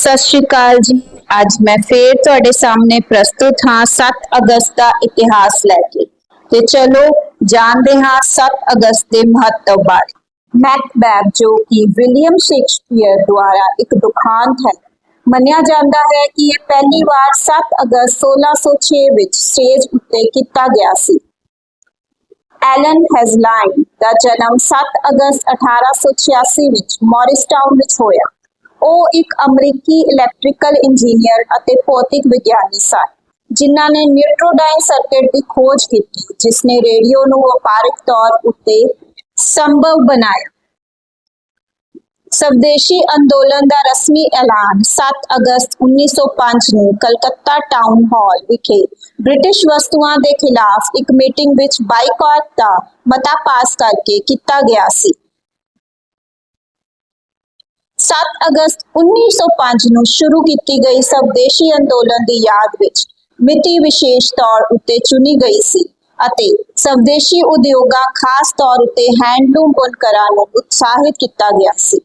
ਸਤਿ ਸ਼੍ਰੀ ਅਕਾਲ ਜੀ। ਅੱਜ ਮੈਂ ਫੇਰ ਤੁਹਾਡੇ ਸਾਹਮਣੇ ਪ੍ਰਸਤੁਤ ਹਾਂ 7 ਅਗਸਤ ਦਾ ਇਤਿਹਾਸ ਲੈ ਕੇ। ਤੇ ਚਲੋ, ਜਾਣਦੇ ਹਾਂ 7 ਅਗਸਤ ਦੇ ਮਹੱਤਵ ਬਾਰੇ। ਮੈਕਬੈਥ, ਜੋ ਕਿ ਵਿਲੀਅਮ ਸ਼ੇਕਸਪੀਅਰ ਦੁਆਰਾ ਇੱਕ ਦੁਖਾਂਤ ਹੈ, ਮੰਨਿਆ ਜਾਂਦਾ ਹੈ ਕਿ ਇਹ ਪਹਿਲੀ ਵਾਰ 7 ਅਗਸਤ 1606 ਵਿੱਚ ਸਟੇਜ ਉੱਤੇ ਕੀਤਾ ਗਿਆ ਸੀ। ਐਲਨ ਹੈਜ਼ਲਾਈਨ ਦਾ ਜਨਮ 7 ਅਗਸਤ 1886 ਵਿੱਚ ਮੌਰਿਸਟਾਊਨ ਵਿੱਚ ਹੋਇਆ। ਉਹ ਇੱਕ ਅਮਰੀਕੀ ਇਲੈਕਟ੍ਰੀਕਲ ਇੰਜੀਨੀਅਰ ਅਤੇ ਭੌਤਿਕ ਵਿਗਿਆਨੀ ਸਨ, ਜਿਨ੍ਹਾਂ ਨੇ ਨਿਊਟ੍ਰੋਡਾਈਨ ਸਰਕਟ ਦੀ ਖੋਜ ਕੀਤੀ ਜਿਸ ਨੇ ਰੇਡੀਓ ਨੂੰ ਵਪਾਰਕ ਤੌਰ ਉੱਤੇ ਸੰਭਵ ਬਣਾਇਆ। ਸਵਦੇਸ਼ੀ ਅੰਦੋਲਨ ਦਾ ਰਸਮੀ ਐਲਾਨ 7 ਅਗਸਤ 1905 ਨੂੰ ਕਲਕੱਤਾ ਟਾਊਨ ਹਾਲ ਵਿਖੇ ਬ੍ਰਿਟਿਸ਼ ਵਸਤੂਆਂ ਦੇ ਖਿਲਾਫ ਇੱਕ ਮੀਟਿੰਗ ਵਿੱਚ ਬਾਈਕਾਟ ਦਾ ਮਤਾ ਪਾਸ ਕਰਕੇ ਕੀਤਾ ਗਿਆ ਸੀ। 7 ਅਗਸਤ 1905 ਨੂੰ ਸ਼ੁਰੂ ਕੀਤੀ ਗਈ ਸਵਦੇਸ਼ੀ ਅੰਦੋਲਨ ਦੀ ਯਾਦ ਵਿੱਚ ਮਿਤੀ ਵਿਸ਼ੇਸ਼ ਤੌਰ ਉੱਤੇ ਚੁਣੀ ਗਈ ਸੀ ਅਤੇ ਸਵਦੇਸ਼ੀ ਉਦਯੋਗਾਂ ਖਾਸ ਤੌਰ ਉੱਤੇ ਹੈਂਡਲੂਮ ਬੁਣਕਰਾਂ ਨੂੰ ਉਤਸ਼ਾਹਿਤ ਕੀਤਾ ਗਿਆ ਸੀ।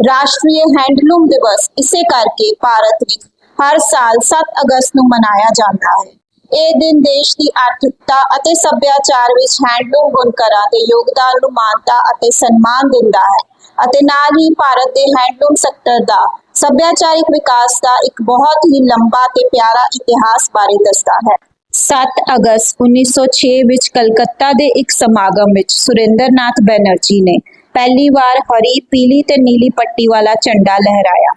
ਰਾਸ਼ਟਰੀ ਹੈਂਡਲੂਮ ਦਿਵਸ ਇਸੇ ਕਰਕੇ ਭਾਰਤ ਵਿੱਚ ਹਰ ਸਾਲ 7 ਅਗਸਤ ਨੂੰ ਮਨਾਇਆ ਜਾਂਦਾ ਹੈ। ਇਹ ਦਿਨ ਦੇਸ਼ ਦੀ ਆਰਥਿਕਤਾ ਅਤੇ ਸੱਭਿਆਚਾਰ ਵਿੱਚ ਹੈਂਡਲੂਮ ਬੁਣਕਰਾਂ ਦੇ ਯੋਗਦਾਨ ਨੂੰ ਮਾਨਤਾ ਅਤੇ ਸਨਮਾਨ ਦਿੰਦਾ ਹੈ ਅਤੇ ਨਾਲ ਹੀ ਭਾਰਤ ਦੇ ਹੈਂਡਲੂਮ ਸੈਕਟਰ ਦਾ ਸੱਭਿਆਚਾਰਿਕ ਵਿਕਾਸ ਦਾ ਇੱਕ ਬਹੁਤ ਹੀ ਲੰਬਾ ਤੇ ਪਿਆਰਾ ਇਤਿਹਾਸ ਬਾਰੇ ਦੱਸਦਾ ਹੈ। 7 ਅਗਸਤ 1906 ਵਿੱਚ ਕਲਕੱਤਾ ਦੇ ਇੱਕ ਸਮਾਗਮ ਵਿੱਚ ਸੁਰਿੰਦਰਨਾਥ ਬੈਨਰਜੀ ਨੇ ਪਹਿਲੀ ਵਾਰ ਹਰੀ, ਪੀਲੀ ਤੇ ਨੀਲੀ ਪੱਟੀ ਵਾਲਾ ਝੰਡਾ ਲਹਿਰਾਇਆ।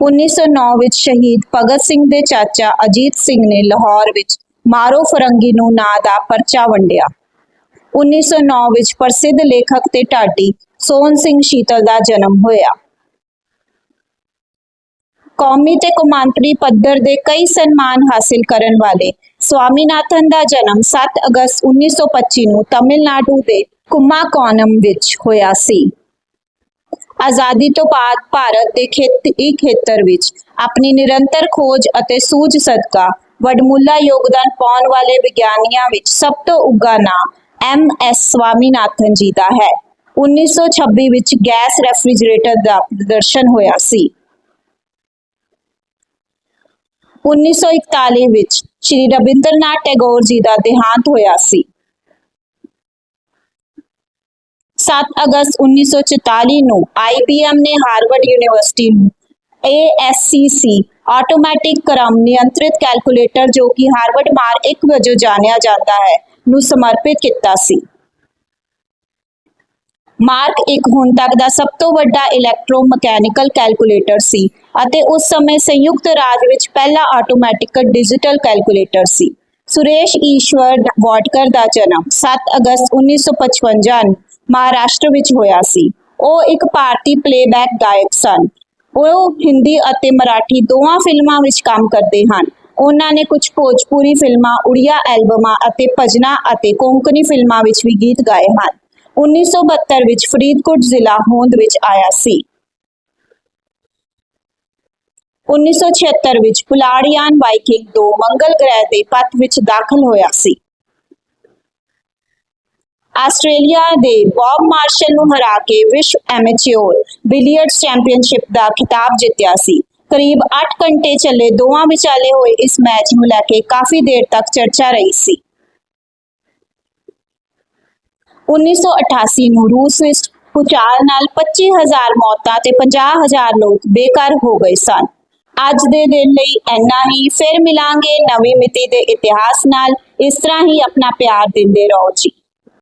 1909 ਵਿੱਚ ਸ਼ਹੀਦ ਭਗਤ ਸਿੰਘ ਦੇ ਚਾਚਾ ਅਜੀਤ ਸਿੰਘ ਨੇ ਲਾਹੌਰ ਵਿੱਚ ਮਾਰੋ ਫਰੰਗੀ ਨੂੰ ਨਾਂ ਦਾ ਪਰਚਾ ਵੰਡਿਆ। 1909 ਵਿੱਚ ਪ੍ਰਸਿੱਧ ਲੇਖਕ ਤੇ ਢਾਡੀ ਸੋਹਣ ਸਿੰਘ ਸ਼ੀਤਲ ਦਾ ਜਨਮ ਹੋਇਆ। ਕੌਮੀ ਤੇ ਕੌਮਾਂਤਰੀ ਪੱਧਰ ਦੇ ਕਈ ਸਨਮਾਨ ਹਾਸਿਲ ਕਰਨ ਵਾਲੇ ਸਵਾਮੀਨਾਥਨ ਦਾ ਜਨਮ 7 ਅਗਸਤ 1925 ਨੂੰ ਤਮਿਲਨਾਡੂ ਦੇ ਕੁੰਮਾਕੋਨਮ ਵਿੱਚ ਹੋਇਆ ਸੀ। ਆਜ਼ਾਦੀ ਤੋਂ ਬਾਅਦ ਭਾਰਤ ਦੇ ਖੇਤੀ ਖੇਤਰ ਵਿੱਚ ਆਪਣੀ ਨਿਰੰਤਰ ਖੋਜ ਅਤੇ ਸੂਝ ਸਦਕਾ ਵਡਮੁੱਲਾ ਯੋਗਦਾਨ ਪਾਉਣ ਵਾਲੇ ਵਿਗਿਆਨੀਆਂ ਵਿੱਚ ਸਭ ਤੋਂ ਉੱਘਾ ਨਾਮ ਐਮ ਐਸ ਸਵਾਮੀਨਾਥਨ ਜੀ ਦਾ ਹੈ। 1926 ਵਿੱਚ ਗੈਸ ਰੈਫ੍ਰਿਜਰੇਟਰ ਦਾ ਪ੍ਰਦਰਸ਼ਨ ਹੋਇਆ ਸੀ। 1941 ਵਿੱਚ ਸ਼੍ਰੀ ਰਵਿੰਦਰਨਾਥ ਟੈਗੋਰ ਜੀ ਦਾ ਦੇਹਾਂਤ ਹੋਇਆ ਸੀ। 7 ਅਗਸਤ 1944 ਨੂੰ IBM ਨੇ ਹਾਰਵਰਡ ਯੂਨੀਵਰਸਿਟੀ ਨੂੰ ASCC ਆਟੋਮੈਟਿਕ ਕ੍ਰਮ ਨਿਯੰਤਰਿਤ ਕੈਲਕੂਲੇਟਰ ਜੋ ਕਿ ਹਾਰਵਰਡ ਮਾਰਕ 1 ਵਜੋਂ ਜਾਣਿਆ ਜਾਂਦਾ ਹੈ ਨੂੰ ਸਮਰਪਿਤ ਕੀਤਾ ਸੀ। ਮਾਰਕ 1 ਹੁਣ ਤੱਕ ਦਾ ਸਭ ਤੋਂ ਵੱਡਾ ਇਲੈਕਟ੍ਰੋਮੈਕੈਨੀਕਲ ਕੈਲਕੂਲੇਟਰ ਸੀ ਅਤੇ ਉਸ ਸਮੇਂ ਸੰਯੁਕਤ ਰਾਜ ਵਿੱਚ ਪਹਿਲਾ ਆਟੋਮੈਟਿਕ ਡਿਜੀਟਲ ਕੈਲਕੂਲੇਟਰ ਸੀ। ਸੁਰੇਸ਼ ਈਸ਼ਵਰ ਵਾਡਕਰ ਦਾ ਜਨਮ 7 ਅਗਸਤ 1955 ਨੂੰ ਮਹਾਰਾਸ਼ਟਰ ਵਿੱਚ ਹੋਇਆ ਸੀ। ਉਹ ਇੱਕ ਭਾਰਤੀ ਪਲੇਬੈਕ ਗਾਇਕ ਸਨ। ਉਹ ਹਿੰਦੀ ਅਤੇ ਮਰਾਠੀ ਦੋਵਾਂ ਫਿਲਮਾਂ ਵਿੱਚ ਕੰਮ ਕਰਦੇ ਹਨ। ਉਹਨਾਂ ਨੇ ਕੁਝ ਭੋਜਪੁਰੀ ਫਿਲਮਾਂ, ਉੜੀਆ ਐਲਬਮਾਂ ਅਤੇ ਭਜਨਾ ਅਤੇ ਕੋਂਕਣੀ ਫਿਲਮਾਂ ਵਿੱਚ ਵੀ ਗੀਤ ਗਾਏ ਹਨ। 1972 ਵਿੱਚ ਫਰੀਦਕੋਟ ਜ਼ਿਲ੍ਹਾ ਹੋਂਦ ਵਿੱਚ ਆਇਆ ਸੀ। 1976 ਵਿੱਚ ਪੁਲਾੜੀਆਨ ਵਾਈਕਿੰਗ 2 ਮੰਗਲ ਗ੍ਰਹਿ ਦੇ ਪੱਥ ਵਿੱਚ ਦਾਖਲ ਹੋਇਆ ਸੀ। ਆਸਟ੍ਰੇਲੀਆ ਦੇ ਬੌਬ ਮਾਰਸ਼ਲ ਨੂੰ ਹਰਾ ਕੇ ਵਿਸ਼ਵ ਐਮੇਚਿਓਰ ਬਿਲੀਅਰਡਸ ਚੈਂਪੀਅਨਸ਼ਿਪ ਦਾ ਖਿਤਾਬ ਜਿੱਤਿਆ ਸੀ। ਕਰੀਬ 8 ਘੰਟੇ ਚੱਲੇ ਦੋਵਾਂ ਵਿਚਾਲੇ ਹੋਏ ਇਸ ਮੈਚ ਨੂੰ ਲੈ ਕੇ ਕਾਫੀ ਦੇਰ ਤੱਕ ਚਰਚਾ ਰਹੀ ਸੀ। 1988 ਨੂੰ ਰੂਸ ਵਿੱਚ ਭੂਚਾਲ ਨਾਲ 25000 ਮੌਤਾਂ ਤੇ 50000 ਲੋਕ ਬੇਕਾਰ ਹੋ ਗਏ ਸਨ। ਅੱਜ ਦੇ ਦਿਨ ਲਈ ਇੰਨਾ ਹੀ, ਫਿਰ ਮਿਲਾਂਗੇ ਨਵੀਂ ਮਿਤੀ ਦੇ ਇਤਿਹਾਸ ਨਾਲ। ਇਸ ਤਰ੍ਹਾਂ ਹੀ ਆਪਣਾ ਪਿਆਰ ਦਿੰਦੇ ਰਹੋ ਜੀ।